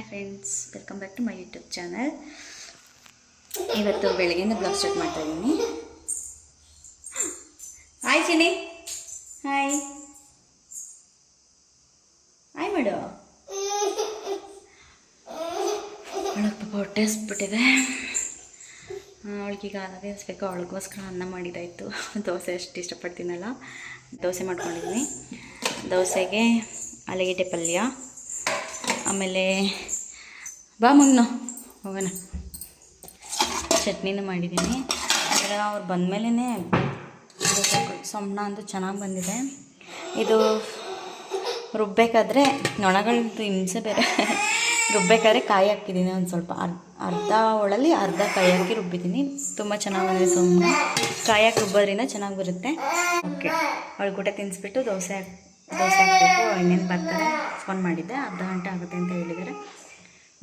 Hi friends welcome back to my YouTube channel ಇವತ್ತು ಬೆಳಗ್ಗೆಯಿಂದ blog start ಮಾಡ್ತಾ ಇದ್ದೀನಿ ಹಾಯ್ ಚಿನಿ ಹಾಯ್ ಹಾಯ್ ಮಾಡು. ಅವಳಿಗೆ ಪಾಪ ಹೊಟ್ಟೆ ಹಸ್ಬಿಟ್ಟಿದೆ. ಅವಳಿಗೀಗ ಅನ್ನ ತಿನ್ನಿಸ್ಬೇಕು ಅವಳಿಗೋಸ್ಕರ ಅನ್ನ ಮಾಡಿದಾಯಿತು ದೋಸೆ ಅಷ್ಟು ಇಷ್ಟಪಡ್ತೀನಲ್ಲ. ದೋಸೆ ಮಾಡ್ಕೊಂಡಿದ್ದೀನಿ ದೋಸೆಗೆ ಆಲೂಗೆಡ್ಡೆ ಪಲ್ಯ. ಆಮೇಲೆ ಬಾ ಮಗ್ನು, ಹೋಗೋಣ. ಚಟ್ನಿನೂ ಮಾಡಿದ್ದೀನಿ. ಆದರೆ ಅವ್ರು ಬಂದಮೇಲೆ ಸಂಬಳ ಅಂತೂ ಚೆನ್ನಾಗಿ ಬಂದಿದೆ. ಇದು ರುಬ್ಬೇಕಾದ್ರೆ ನೊಣಗಳದ್ದು ಹಿಂಸೆ ಬೇರೆ. ರುಬ್ಬೇಕಾದ್ರೆ ಕಾಯಿ ಹಾಕಿದ್ದೀನಿ ಒಂದು ಸ್ವಲ್ಪ. ಅರ್ಧ ಅರ್ಧ ಒಳಲ್ಲಿ ಅರ್ಧ ಕಾಯಿ ಹಾಕಿ ರುಬ್ಬಿದ್ದೀನಿ. ತುಂಬ ಚೆನ್ನಾಗಿ ಬಂದಿದೆ ಸುಮ್ಮನೆ ಕಾಯಿ ಹಾಕಿ ರುಬ್ಬೋದ್ರಿಂದ ಚೆನ್ನಾಗಿ ಬರುತ್ತೆ. ಓಕೆ ಅವಳು ಊಟ ತಿನ್ನಿಸ್ಬಿಟ್ಟು ದೋಸೆ ಹಾಕ್ ದೋಸೆ ಹಾಕಬೇಕು ಇನ್ನೇನು ಬರ್ತಾರೆ ಫೋನ್ ಮಾಡಿದ್ದೆ, ಅರ್ಧ ಗಂಟೆ ಆಗುತ್ತೆ ಅಂತ ಹೇಳಿದ್ದಾರೆ.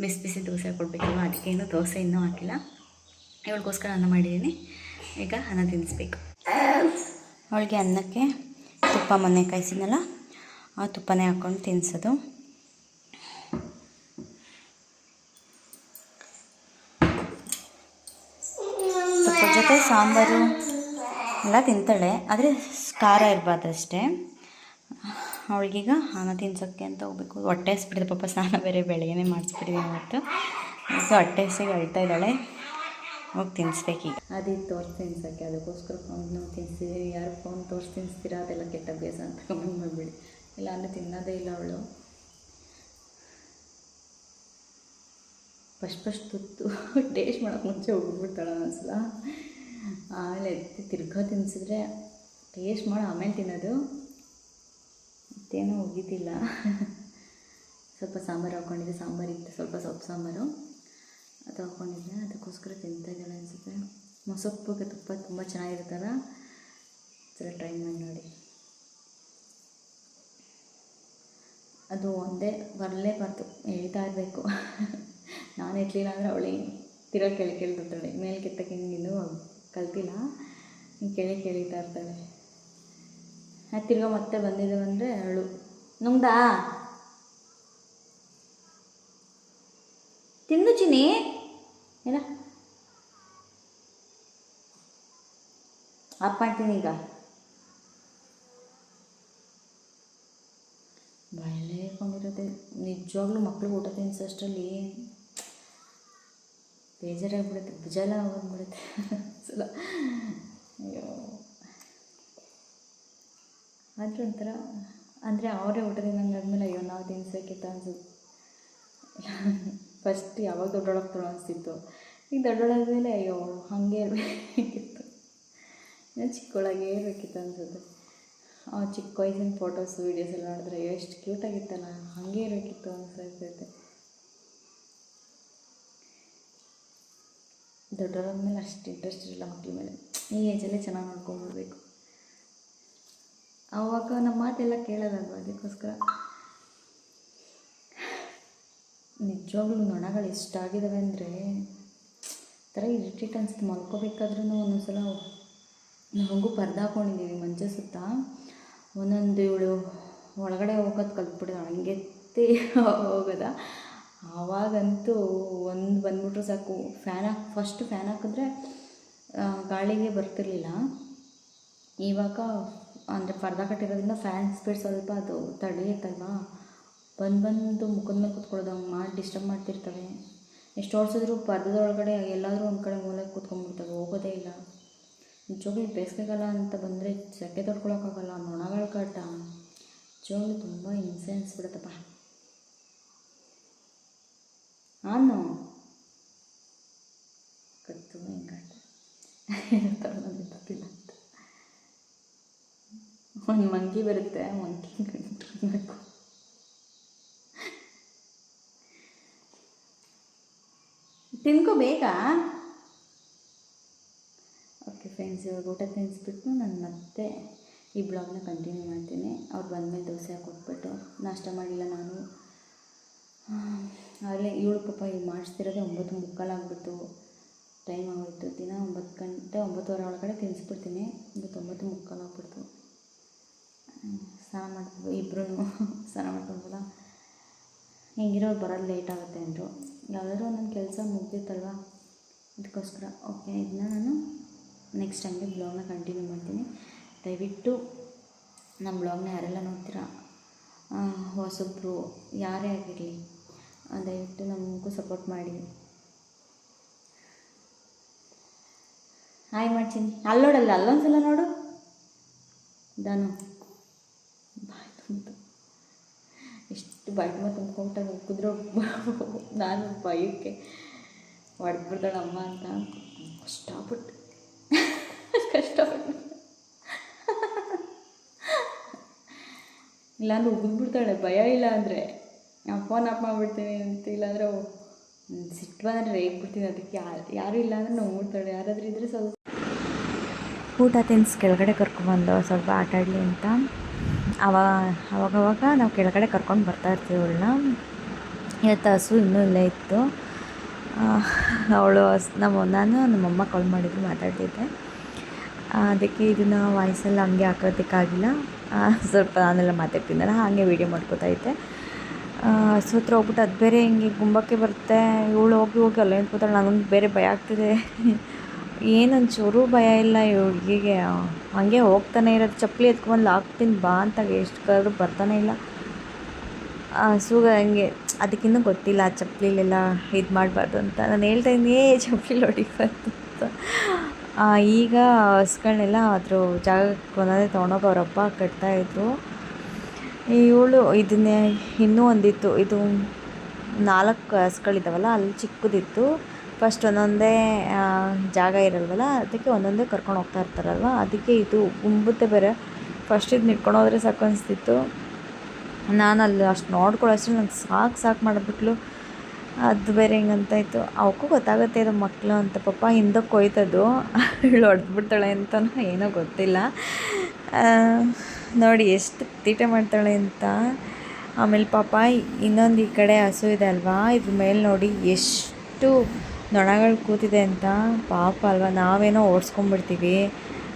ಬಿಸಿ ಬಿಸಿ ದೋಸೆ ಕೊಡಬೇಕಲ್ವ, ಅದಕ್ಕೆ ಇನ್ನೂ ದೋಸೆ ಇನ್ನೂ ಹಾಕಿಲ್ಲ. ಇವಳಿಗೋಸ್ಕರ ಅನ್ನ ಮಾಡಿದ್ದೀನಿ. ಈಗ ಅನ್ನ ತಿನ್ನಿಸ್ಬೇಕು. ಅವಳಿಗೆ ಅನ್ನಕ್ಕೆ ತುಪ್ಪ ಮೊನ್ನೆ ಕಾಯಿಸಿದ್ನಲ್ಲ, ಆ ತುಪ್ಪನೇ ಹಾಕ್ಕೊಂಡು ತಿನ್ನಿಸೋದು. ಜೊತೆ ಸಾಂಬಾರು ಎಲ್ಲ ತಿಂತಾಳೆ, ಆದರೆ ಖಾರ ಇರಬಾರ್ದು ಅಷ್ಟೇ. ಅವಳಿಗೀಗ ಅನ್ನ ತಿನ್ಸೋಕ್ಕೆ ಅಂತ ಹೋಗ್ಬೇಕು. ಹೊಟ್ಟೆ ಹಸ್ಬಿಟ್ಟಿದೆ ಪಾಪ, ಸ್ನಾನ ಬೇರೆ ಬೆಳಗ್ಗೆನೇ ಮಾಡಿಸ್ಬಿಟ್ಟಿದ್ದೀನಿ ಇವತ್ತು. ಸೊ ಹೊಟ್ಟೆ ಹಸಿಗೆ ಅಳ್ತಾ ಇದ್ದಾಳೆ. ಹೋಗಿ ತಿನ್ನಿಸ್ಬೇಕೀಗ ಅದೇ ತೋರಿಸಿ ತಿನ್ಸೋಕ್ಕೆ ಅದಕ್ಕೋಸ್ಕರ ಫೋನ್ ತಿನ್ನಿಸ್ತಿದ್ದೀವಿ ಯಾರು ಫೋನ್ ತೋರಿಸಿ ತಿನ್ನಿಸ್ತೀರಾ ಅದೆಲ್ಲ ಕೆಟ್ಟ ಅಭ್ಯಾಸ ಅಂತ ಕಮೆಂಟ್ ಮಾಡಿಬಿಡಿ. ಇಲ್ಲ ಅಂದರೆ ತಿನ್ನೋದೇ ಇಲ್ಲ ಅವಳು. ಫಸ್ಟ್ ಫಸ್ಟ್ ತುತ್ತು ಟೇಸ್ಟ್ ಮಾಡೋಕೆ ಮುಂಚೆ ಹೋಗ್ಬಿಡ್ತಾಳೆ ಒಂದ್ಸಲ ಆಮೇಲೆ ತಿರ್ಗೋ ತಿನ್ಸಿದ್ರೆ ಟೇಸ್ಟ್ ಮಾಡಿ, ಆಮೇಲೆ ತಿನ್ನೋದು. ಮತ್ತೇನೂ ಒಗಿತಿಲ್ಲ ಸ್ವಲ್ಪ ಸಾಂಬಾರು ಹಾಕ್ಕೊಂಡಿದ್ದೆ ಸಾಂಬಾರು ಇತ್ತು. ಸ್ವಲ್ಪ ಸೊಪ್ಪು ಸಾಂಬಾರು ಅದು ಹಾಕ್ಕೊಂಡಿದ್ದೆ ಅದಕ್ಕೋಸ್ಕರ ತಿಂತಾ ಅನಿಸುತ್ತೆ. ಮೊಸೊಪ್ಪಿಗೆ ತುಪ್ಪ ತುಂಬ ಚೆನ್ನಾಗಿರುತ್ತಲ್ಲ? ಸಲ ಟ್ರೈ ಮಾಡಿ ನೋಡಿ. ಅದು ಒಂದೇ ಬರಲೇಬಾರ್ದು ಹೇಳ್ತಾ ಇರಬೇಕು. ನಾನು ಎತ್ತಲಿಲ್ಲ ಅಂದರೆ ಅವಳಿ ತಿರೋ ಕೇಳಿ ಕೇಳ್ತಿರ್ತಾಳೆ. ಮೇಲೆ ಕೆತ್ತಕ್ಕೆ ಇನ್ನೂ ಕಲ್ತಿಲ್ಲ. ಹಿಂಗೆ ಕೆಳಿ ಕೇಳಿತಾ ಇರ್ತಾಳೆ. ತಿರ್ಗಾ ಮತ್ತೆ ಬಂದಿದ್ದೇವೆ ಅಂದರೆ ಅವಳು ನುಂಗ್ದಾ? ತಿಂದು ಚಿನಿ ಏನ? ಆಫ್ ಮಾಡ್ತೀನಿ ಈಗ. ಬಾಯಲ್ಲೇ ಕೊಂಡಿರೋದೆ ನಿಜವಾಗ್ಲೂ ಮಕ್ಳಿಗೆ ಊಟ ತಿನ್ಸೋಷ್ಟರಲ್ಲಿ ಬೇಜಾರಾಗ್ಬಿಡುತ್ತೆ. ಭುಜಾಲ ಬಂದ್ಬಿಡುತ್ತೆ ಸಲ ಅಯ್ಯೋ. ಆದರೂ ಒಂಥರ ಅಂದರೆ ಅವರೇ ಊಟದಿಂದ ನಂಗೆ ಆದಮೇಲೆ ಅಯ್ಯೋ, ನಾವು ತಿನ್ಸೋಕ್ಕೆ ಅನ್ಸುತ್ತೆ ಫಸ್ಟ್ ಯಾವಾಗ ದೊಡ್ಡೊಳಗೆ ಅನಿಸ್ತಿತ್ತು ಈಗ ದೊಡ್ಡೊಳಾದ್ಮೇಲೆ ಅಯ್ಯೋ, ಹಾಗೆ ಇರಬೇಕಿತ್ತು. ನಾನು ಚಿಕ್ಕೊಳಗೆ ಇರಬೇಕಿತ್ತು ಅನ್ಸುತ್ತೆ. ಆ ಚಿಕ್ಕ ವಯಸ್ಸಿನ ಫೋಟೋಸ್ ವೀಡಿಯೋಸ್ ಎಲ್ಲ ನೋಡಿದ್ರೆ ಎಷ್ಟು ಕ್ಯೂಟಾಗಿತ್ತಲ್ಲ ಹಾಗೆ ಇರಬೇಕಿತ್ತು ಅನ್ಸೈತೆ ದೊಡ್ಡವರಾದ್ಮೇಲೆ ಅಷ್ಟು ಇಂಟ್ರೆಸ್ಟ್ ಇರಲ್ಲ ಮಕ್ಕಳ ಮೇಲೆ. ಈ ಏಜಲ್ಲೇ ಚೆನ್ನಾಗಿ ನೋಡ್ಕೊಂಡ್ಬಿಡ್ಬೇಕು ಆವಾಗ ನಮ್ಮ ಮಾತೆಲ್ಲ ಕೇಳೋದಲ್ವ? ಅದಕ್ಕೋಸ್ಕರ. ನಿಜವಾಗ್ಲೂ ನೊಣಗಳು ಎಷ್ಟಾಗಿದ್ದಾವೆ ಅಂದರೆ ಥರ ಇರಿಟೇಟ್ ಅನ್ಸುತ್ತೆ. ಮಲ್ಕೋಬೇಕಾದ್ರೂ ಒಂದೊಂದ್ಸಲ ನಮಗೂ ಪರ್ದೆ ಹಾಕ್ಕೊಂಡಿದ್ದೀವಿ ಮಂಚ ಸುತ್ತ. ಒಂದೊಂದು ಇವಳು ಒಳಗಡೆ ಹೋಗೋದು ಕಲ್ತ್ಬಿಡೋದು. ಹಂಗೆತ್ತಿ ಹೋಗೋದ. ಆವಾಗಂತೂ ಒಂದು ಬಂದ್ಬಿಟ್ರೆ ಸಾಕು. ಫ್ಯಾನ್ ಹಾಕಿ ಫಸ್ಟ್ ಫ್ಯಾನ್ ಹಾಕಿದ್ರೆ ಗಾಳಿಗೆ ಬರ್ತಿರ್ಲಿಲ್ಲ. ಇವಾಗ ಅಂದರೆ ಪರ್ದ ಕಟ್ಟಿರೋದ್ರಿಂದ ಫ್ಯಾನ್ ಸ್ಪೀಡ್ ಸ್ವಲ್ಪ ಅದು ತಡೆಯುತ್ತಲ್ವಾ ಬಂದು ಬಂದು ಮುಖದ ಮೇಲೆ ಕೂತ್ಕೊಳ್ಳೋದು ಹಂಗೆ ಮಾಡಿ ಡಿಸ್ಟರ್ಬ್ ಮಾಡ್ತಿರ್ತವೆ. ಎಷ್ಟು ಓಡಿಸಿದ್ರು ಪರ್ದದೊಳಗಡೆ ಎಲ್ಲಾದರೂ ಒಂದು ಕಡೆ ಮೂಲೆ ಕೂತ್ಕೊಂಡ್ಬಿಡ್ತವೆ, ಹೋಗೋದೇ ಇಲ್ಲ. ನಿಜವಾಗ್ಲೂ ಬೇಸಿಗೆಗಾಲ ಅಂತ ಬಂದರೆ ಸೆಕೆ ತೊಡ್ಕೊಳೋಕ್ಕಾಗಲ್ಲ, ನೊಣಗಳ ಕಾಟ. ನಿಜವಾಗ್ಲೂ ತುಂಬ ಹಿಂಸೆ ಅನಿಸ್ಬಿಡುತ್ತಪ್ಪ. ಆನು? ಕತ್ತು ಹಿಂಗಾಟ ತಗೊಳ್ಳಿಲ್ಲ ಅಂತ ಒಂದು ಮಂಕಿ ಬರುತ್ತೆ, ಮಂಕಿ ಬೇಕು ತಿನ್ಕೋ ಬೇಗ ಓಕೆ ಫ್ರೆಂಡ್ಸ್ ಇವಾಗ ಊಟ ತಿನ್ನಿಸ್ಬಿಟ್ಟು ನಾನು ಮತ್ತೆ ಈ ಬ್ಲಾಗ್ನ ಕಂಟಿನ್ಯೂ ಮಾಡ್ತೀನಿ. ಅವ್ರು ಬಂದಮೇಲೆ ದೋಸೆ ಹಾಕೊಟ್ಬಿಟ್ಟು ನಾಷ್ಟ ಮಾಡಿಲ್ಲ ನಾನು. ಆಗಲೇ ಏಳು ಪಾಪ ಈಗ ಮಾಡಿಸ್ತಿರೋದೇ ಒಂಬತ್ತು ಮುಕ್ಕಾಲಾಗ್ಬಿಟ್ಟು ಟೈಮ್ ಆಗೋಯ್ತು. ದಿನ ಒಂಬತ್ತು ಗಂಟೆ, ಒಂಬತ್ತುವರೆ ಒಳಗಡೆ ತಿನ್ನಿಸ್ಬಿಡ್ತೀನಿ ಇವತ್ತು ಒಂಬತ್ತು ಮುಕ್ಕಾಲಾಗ್ಬಿಡ್ತು ಸ್ನಾನ ಮಾಡ್ಬೋದು ಇಬ್ಬರೂ ಸ್ನಾನ ಮಾಡ್ಕೊಳ್ಬೋದಾ ಹಿಂಗಿರೋರು ಬರೋದು ಲೇಟ್ ಆಗುತ್ತೆ ಅಂದರು. ಯಾವುದಾದ್ರೂ ಒಂದೊಂದು ಕೆಲಸ ಮುಗ್ದಿತ್ತಲ್ವ? ಅದಕ್ಕೋಸ್ಕರ ಓಕೆ ಇದನ್ನ ನಾನು ನೆಕ್ಸ್ಟ್ ಟೈಮ್ಗೆ ಬ್ಲಾಗ್ನ ಕಂಟಿನ್ಯೂ ಮಾಡ್ತೀನಿ. ದಯವಿಟ್ಟು ನಮ್ಮ ಬ್ಲಾಗ್ನ ಯಾರೆಲ್ಲ ನೋಡ್ತೀರಾ? ಹೊಸಬ್ರು, ಯಾರೇ ಆಗಿರಲಿ ದಯವಿಟ್ಟು ನಮಗೂ ಸಪೋರ್ಟ್ ಮಾಡಿ. ಹಾಯ್ ಮಾಡ್ತೀನಿ. ಅಲ್ಲಿ ನೋಡಲ್ಲ ಅಲ್ಲೊಂದ್ಸಲ ನೋಡು. ದಾನು ಬಾಯ್ ತುಂಬ ಎಷ್ಟು ಬಾಯಿ ತುಂಬ ತುಂಬ್ಕೊಂಬಿಟ್ಟಾಗ ಕುದ್ರೆ ನಾನು ಭಯಕ್ಕೆ ಅಮ್ಮ ಅಂತ ಕಷ್ಟಪಟ್ಟು. ಕಷ್ಟಪಟ್ಟು. ಇಲ್ಲಾಂದ್ರೆ ಉಗಿದ್ಬಿಡ್ತಾಳೆ, ಭಯ ಇಲ್ಲ ಅಂದರೆ. ನಾನು ಫೋನ್ ಆಫ್ ಮಾಡಿಬಿಡ್ತೀನಿ ಅಂತ ಇಲ್ಲಾಂದ್ರೆ ಸಿಟ್ಟು ಬಂದರೆ ರೇಗ್ಬಿಡ್ತೀನಿ ಅದಕ್ಕೆ ಯಾರು ಯಾರೂ ಇಲ್ಲ ಅಂದರೆ ನೋಡ್ತಾಳೆ, ಯಾರಾದರೂ ಇದ್ದರೆ ಸ್ವಲ್ಪ. ಊಟ ತಿನ್ಸ್, ಕೆಳಗಡೆ ಕರ್ಕೊಂಡ್ಬಂದು ಸ್ವಲ್ಪ ಆಟಾಡಲಿ ಅಂತ. ಅವಾಗ ಅವಾಗವಾಗ ನಾವು ಕೆಳಗಡೆ ಕರ್ಕೊಂಡು ಬರ್ತಾ ಇರ್ತೀವಿ ಅವಳನ್ನ. ಇವತ್ತು ಹಸು ಇನ್ನೂ ಇಲ್ಲೇ ಇತ್ತು. ಅವಳು ನಮ್ಮ ನಾನು ನಮ್ಮಮ್ಮ ಕಾಲ್ ಮಾಡಿದ್ರು, ಮಾತಾಡ್ತಿದ್ದೆ. ಅದಕ್ಕೆ ಇದನ್ನು ವಾಯ್ಸಲ್ಲಿ ಹಂಗೆ ಹಾಕೋದಕ್ಕಾಗಿಲ್ಲ. ಸ್ವಲ್ಪ ನಾನೆಲ್ಲ ಮಾತಾಡ್ತೀನಲ್ಲ, ಹಾಗೆ ವೀಡಿಯೋ ಮಾಡ್ಕೋತಾ ಇದ್ದೆ. ಹಸು ಹತ್ರ ಹೋಗ್ಬಿಟ್ಟು ಅದು ಬೇರೆ ಹಿಂಗೆ ಗುಂಬಕ್ಕೆ ಬರುತ್ತೆ. ಇವಳು ಹೋಗಿ ಹೋಗಿ ಅಲ್ಲೇ ಕೂತಾಳೆ ನನಗೆ ಬೇರೆ ಭಯ ಆಗ್ತಿದೆ. ಏನೊಂಚೂರು ಭಯ ಇಲ್ಲ ಹುಡುಗಿಗೆ. ಹಂಗೆ ಹೋಗ್ತಾನೆ ಇರೋದು. ಚಪ್ಪಲಿ ಎತ್ಕೊಂಬಂದು ಹಾಕ್ತೀನಿ ಬಾ ಅಂತ ಎಷ್ಟು ಕರೆದ್ರು ಬರ್ತಾನೆ ಇಲ್ಲ. ಸೂಗ ಹಂಗೆ ಅದಕ್ಕಿನ್ನೂ ಗೊತ್ತಿಲ್ಲ ಆ ಚಪ್ಪಲಿಲೆಲ್ಲ ಇದು ಮಾಡಬಾರ್ದು ಅಂತ. ನಾನು ಹೇಳ್ತಾ ಏ, ಚಪ್ಪಲಿ ಹೊಡಿಬಾರ್ದು ಅಂತ. ಈಗ ಹಸ್ಗಳನ್ನೆಲ್ಲ ಅದ್ರ ಜಾಗಕ್ಕೆ ಒಂದೊಂದೇ ತೊಗೊಂಡೋಗಿ ಅವರಪ್ಪ ಕಟ್ತಾಯಿದ್ರು ಇವಳು ಇದನ್ನೇ ಇನ್ನೂ ಒಂದಿತ್ತು. ಇದು ನಾಲ್ಕು ಹಸ್ಗಳಿದ್ದಾವಲ್ಲ ಅಲ್ಲಿ ಚಿಕ್ಕದಿತ್ತು. ಫಸ್ಟ್ ಒಂದೊಂದೇ ಜಾಗ ಇರಲ್ವಲ್ಲ, ಅದಕ್ಕೆ ಒಂದೊಂದೇ ಕರ್ಕೊಂಡು ಹೋಗ್ತಾ ಇರ್ತಾರಲ್ವ? ಅದಕ್ಕೆ ಇದು ಗುಂಬುತ್ತೆ ಬೇರೆ. ಫಸ್ಟ್ ಇದು ನಿಟ್ಕೊಂಡು ಹೋದರೆ ಸಾಕು ಅನಿಸ್ತಿತ್ತು. ನಾನು ಅಲ್ಲಿ ಅಷ್ಟು ನೋಡ್ಕೊಳ್ಳೋಷ್ಟು ನಂಗೆ ಸಾಕು ಸಾಕು ಮಾಡಿಬಿಟ್ಲು. ಅದು ಬೇರೆ ಇತ್ತು ಅವಕ್ಕೂ ಗೊತ್ತಾಗುತ್ತೆ ಇದು ಮಕ್ಕಳು ಅಂತ. ಪಾಪ ಹಿಂದಕ್ಕೆ ಕೊಯ್ತದು ಇವಳು ಹೊಡೆದ್ಬಿಡ್ತಾಳೆ ಅಂತ ಏನೋ ಗೊತ್ತಿಲ್ಲ. ನೋಡಿ ಎಷ್ಟು ತೀಟೆ ಮಾಡ್ತಾಳೆ ಅಂತ. ಆಮೇಲೆ ಪಾಪ ಇನ್ನೊಂದು ಈ ಕಡೆ ಹಸು ಇದೆ ಅಲ್ವಾ? ಇದ್ರ ಮೇಲೆ ನೋಡಿ ಎಷ್ಟು ನೊಣಗಳು ಕೂತಿದೆ ಅಂತ. ಪಾಪ ಅಲ್ವಾ, ನಾವೇನೋ ಓಡಿಸ್ಕೊಂಡ್ಬಿಡ್ತೀವಿ.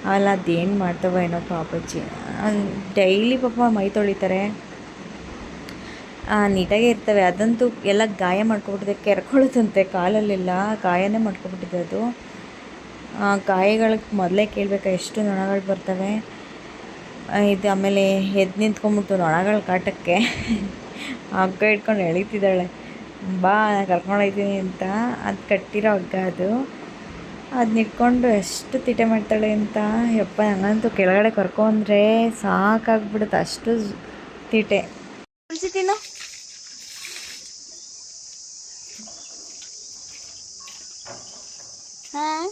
ಅಲ್ಲ, ಅದೇನು ಮಾಡ್ತವೆ ಏನೋ ಪಾಪಚ್ಚಿ ಡೈಲಿ ಪಾಪ ಮೈ ತೊಳಿತಾರೆ. ನೀಟಾಗೇ ಇರ್ತವೆ. ಅದಂತೂ ಎಲ್ಲ ಗಾಯ ಮಾಡ್ಕೊಬಿಟ್ಟಿದೆ. ಕೆರ್ಕೊಳ್ಳೋದಂತೆ ಕಾಲಲ್ಲೆಲ್ಲ. ಗಾಯನೇ ಮಾಡ್ಕೊಬಿಟ್ಟಿದೆ ಅದು. ಗಾಯಗಳಿಗೆ ಮೊದಲೇ ಕೇಳಬೇಕಾ, ಎಷ್ಟು ನೊಣಗಳು ಬರ್ತವೆ? ಇದು ಆಮೇಲೆ ಎದ್ದು ನಿಂತ್ಕೊಂಡ್ಬಿಟ್ಟು ನೊಣಗಳು ಕಾಟಕ್ಕೆ. ಹಗ್ಗ ಇಟ್ಕೊಂಡು ಎಳಿತಿದ್ದಾಳೆ. ಬಾ, ನಾನು ಕರ್ಕೊಂಡು ಹೋಗ್ತೀನಿ ಅಂತ. ಅದು ಕಟ್ಟಿರೋ ಹಗ್ಗ ಅದು. ಅದು ಇಟ್ಕೊಂಡು ಎಷ್ಟು ತಿಟೆ ಮಾಡ್ತಾಳೆ ಅಂತ. ಯಪ್ಪ ನನಗಂತೂ ಕೆಳಗಡೆ ಕರ್ಕೊಂಡ್ರೆ ಸಾಕಾಗ್ಬಿಡುತ್ತೆ ಅಷ್ಟು ತಿಟೆ. ತಿನ್ನು. ಹಾಂ?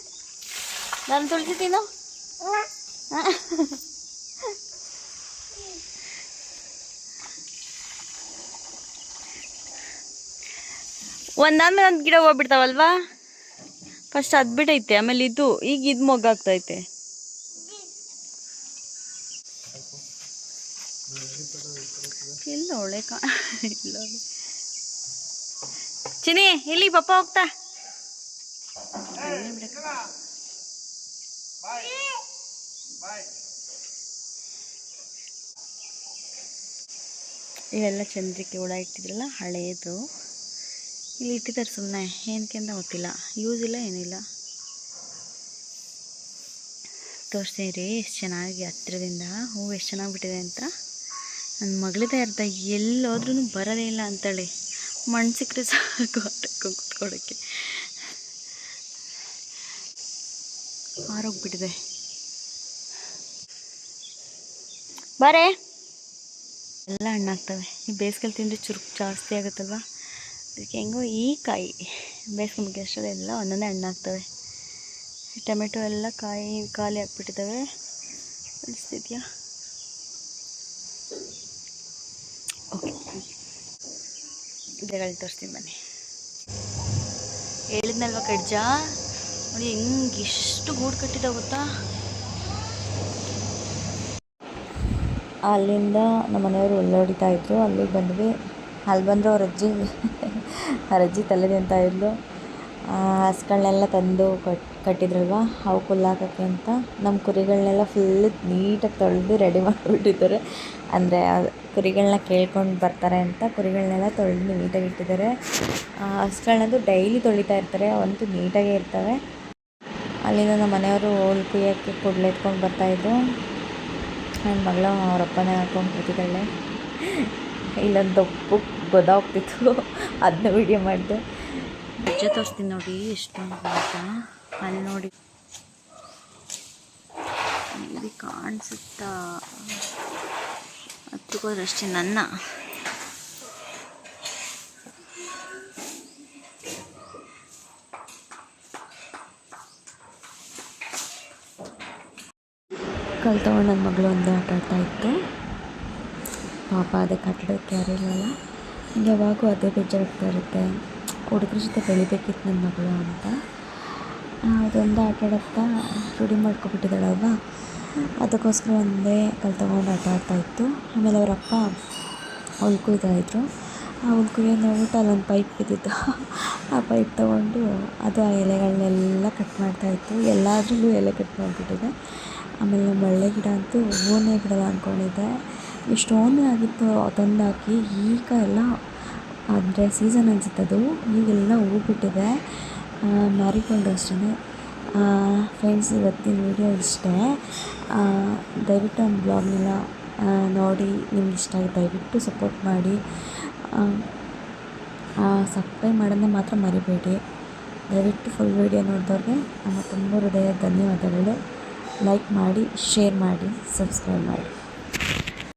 ನಾನು ತುಳಸಿ ತಿನ್ನು. ಒಂದಾದ್ಮೇಲೆ ಒಂದು ಗಿಡ ಹೋಗ್ಬಿಡ್ತಾವಲ್ವಾ? ಫಸ್ಟ್ ಅದು ಬಿಟ್ಟೈತೆ ಆಮೇಲೆ ಇದು, ಈಗ ಇದು ಮೊಗ್ಗಾಗ್ತೈತೆ ಇಲ್ಲ ಒಳ್ಳೆ ಕಾ ಇಲ್ಲ ಚಿನಿ ಇಲ್ಲಿ ಪಪ್ಪ ಹೋಗ್ತಾ? ಇವೆಲ್ಲ ಚಂದ್ರಿಕೆ ಹುಳ ಇಟ್ಟಿದ್ರಲ್ಲ, ಹಳೇದು. ಇಲ್ಲಿ ಇಟ್ಟಿದ್ದಾರೆ ಸುಮ್ಮನೆ ಏನಕ್ಕೆ ಅಂತ ಗೊತ್ತಿಲ್ಲ. ಯೂಸ್ ಇಲ್ಲ ಏನಿಲ್ಲ ತೋರಿಸ್ತೀನಿ ರೀ, ಎಷ್ಟು ಚೆನ್ನಾಗಿ ಹತ್ತಿರದಿಂದ ಹೂವು ಎಷ್ಟು ಚೆನ್ನಾಗಿ ಬಿಟ್ಟಿದೆ ಅಂತ. ನನ್ನ ಮಗಳಿದೆ ಅರ್ಧ ಎಲ್ಲೋದ್ರೂ ಬರೋದೇ ಇಲ್ಲ ಅಂತೇಳಿ. ಮಣ್ಣು ಸಿಕ್ಕರೆ ಸಾಕು ಆಟಕ್ಕೆ ಕುತ್ಕೊಳ್ಳೋಕ್ಕೆ ಆರೋಗ್ಬಿಟ್ಟಿದೆ. ಬರೇ. ಎಲ್ಲ ಹಣ್ಣಾಗ್ತವೆ. ಈ ಬೇಸಿಗೆಲಿ ತಿಂದರೆ ಚುರುಕು ಜಾಸ್ತಿ ಆಗುತ್ತಲ್ವ? ಅದಕ್ಕೆ ಹೆಂಗೋ ಈ ಕಾಯಿ ಮುಗಿಯೋ ಅಷ್ಟರಲ್ಲಿ ಎಲ್ಲ ಒಂದೊಂದೇ ಹಣ್ಣಾಗ್ತವೆ ಟೊಮೆಟೊ ಎಲ್ಲ ಕಾಯಿ ಖಾಲಿ ಆಗಿಬಿಟ್ಟಿದ್ದಾವೆ ಅನಿಸ್ತಿದ್ಯಾ ಓಕೆ. ಗಿಡಗಳು ತೋರಿಸ್ತೀನಿ ಬನ್ನಿ. ಹೇಳಿದ್ನಲ್ವ ಕಡ್ಜ? ನೋಡಿ ಹೆಂಗೆ ಎಷ್ಟು ಗೂಡು ಕಟ್ಟಿದಾವೆ ಗೊತ್ತಾ? ಅಲ್ಲಿಂದ ನಮ್ಮ ಮನೆಯವರು ಹೊಡಿತಾ ಇದ್ರು. ಅಲ್ಲಿಗೆ ಬಂದ್ವಿ. ಅಲ್ಲಿ ಬಂದರೆ ಅವ್ರ ಅಜ್ಜಿ. ಅವ್ರ ಅಜ್ಜಿ ತಲೆ ಅಂತ ಇದ್ಲು. ಹಸ್ಗಳನ್ನೆಲ್ಲ ತಂದು ಕಟ್, ಕಟ್ಟಿದ್ರಲ್ವ? ಅವು ಹಾಕೋಕ್ಕೆ ಅಂತ. ನಮ್ಮ ಕುರಿಗಳನ್ನೆಲ್ಲ ಫುಲ್ ನೀಟಾಗಿ ತೊಳೆದು ರೆಡಿ ಮಾಡಿಬಿಟ್ಟಿದ್ದಾರೆ. ಅಂದರೆ ಕುರಿಗಳನ್ನ ಕೇಳ್ಕೊಂಡು ಬರ್ತಾರೆ ಅಂತ ಕುರಿಗಳನ್ನೆಲ್ಲ ತೊಳೆದು ನೀಟಾಗಿ ಇಟ್ಟಿದ್ದಾರೆ. ಹಸ್ಗಳನ್ನಂತೂ ಡೈಲಿ ತೊಳಿತಾ ಇರ್ತಾರೆ. ಅವಂತೂ ನೀಟಾಗೇ ಇರ್ತವೆ. ಅಲ್ಲಿಂದ ನಮ್ಮ ಮನೆಯವರು ಹೋಲ್ ಕುಯ್ಯೋಕ್ಕೆ ಎತ್ಕೊಂಡು ಬರ್ತಾಯಿದ್ರು ನನ್ನ ಮಗಳು ಅವ್ರ ಅಪ್ಪನೇ ಹಾಕೊಂಡು ಕೂತಿದ್ದಾಳೆ ಇಲ್ಲೊಂದು ದಪ್ಪು ಹೋಗ್ತಿತ್ತು ಅದನ್ನ ವೀಡಿಯೋ ಮಾಡಿದೆ. ಹೆಜ್ಜೆ ತೋರಿಸ್ತೀನಿ ನೋಡಿ ಎಷ್ಟೊಂದು ಅಂತ ಅಲ್ಲಿ ನೋಡಿ. ಇಲ್ಲಿ ಕಾಣಿಸುತ್ತಾ? ಹತ್ತುಕೋದ್ರೆ ಅಷ್ಟೇ ನನ್ನ. ಕಲ್ ತೊಗೊಂಡು ನನ್ನ ಮಗಳು ಒಂದೇ ಆಟ ಆಡ್ತಾ ಇತ್ತು. ಪಾಪ ಅದಕ್ಕೆ ಕಟ್ಟಡಕ್ಕೆ ಯಾರೂ ಇಲ್ಲಲ್ಲ. ಹಿಂಗೆ ಯಾವಾಗೂ ಅದೇ ಬೇಜಾರಾಗ್ತಾ ಇರುತ್ತೆ. ಹುಡುಗ್ರ ಜೊತೆ ಬೆಳಿಬೇಕಿತ್ತು ನನ್ನ ಮಗಳು ಅಂತ. ಅದೊಂದು ಆಟ ಆಡುತ್ತಾ ರೂಢಿ ಮಾಡ್ಕೊಬಿಟ್ಟಿದ್ದಾಳಲ್ವಾ ಅದಕ್ಕೋಸ್ಕರ ಒಂದೇ ಕಲ್ ತೊಗೊಂಡು ಆಟ ಆಡ್ತಾ ಇತ್ತು. ಆಮೇಲೆ ಅವರಪ್ಪ ಇದ್ರು ಆ ಕುಯ್ಯೋದು ನೋಡ್ಬಿಟ್ಟು ಅಲ್ಲೊಂದು ಪೈಪ್ ಬಿದ್ದಿತ್ತು. ಆ ಪೈಪ್ ತೊಗೊಂಡು ಅದು ಆ ಎಲೆಗಳನ್ನೆಲ್ಲ ಕಟ್ ಮಾಡ್ತಾಯಿತ್ತು ಎಲ್ಲದರಲ್ಲೂ ಎಲೆ ಕಟ್ ಮಾಡಿಬಿಟ್ಟಿದೆ. ಆಮೇಲೆ ಬಳ್ಳಿ ಗಿಡ ಅಂತೂ ಹೂವನ್ನೇ ಬಿಡಲ್ಲ ಅಂದ್ಕೊಂಡಿದ್ದೆ ಎಷ್ಟೊಂದು ಆಗಿತ್ತು ತಂದು ಹಾಕಿ ಈಗ ಎಲ್ಲ ಅಂದರೆ ಸೀಸನ್ ಅನಿಸುತ್ತೆ ಅದು. ಈಗೆಲ್ಲ ಹೋಗ್ಬಿಟ್ಟಿದೆ. ಬಿಟ್ಟಿದೆ ಮ್ಯಾರಿಗೋಲ್ಡ್ ಅಷ್ಟೇ ಫ್ರೆಂಡ್ಸ್ ಇವತ್ತಿನ ವೀಡಿಯೋ ಇಷ್ಟೇ. ದಯವಿಟ್ಟು ನಮ್ಮ ಬ್ಲಾಗ್ನೆಲ್ಲ ನೋಡಿ. ನಿಮ್ಗೆ ಇಷ್ಟ ಆಗಿ ದಯವಿಟ್ಟು ಸಪೋರ್ಟ್ ಮಾಡಿ. ಸಬ್ಸ್ಕ್ರೈಬ್ ಮಾಡೋದನ್ನ ಮಾತ್ರ ಮರಿಬೇಡಿ. ದಯವಿಟ್ಟು ಫುಲ್ ವೀಡಿಯೋ ನೋಡಿದವ್ರಿಗೆ ನಮ್ಮ ತುಂಬ ಹೃದಯ ಧನ್ಯವಾದಗಳು. ಲೈಕ್ ಮಾಡಿ ಶೇರ್ ಮಾಡಿ ಸಬ್ಸ್ಕ್ರೈಬ್ ಮಾಡಿ.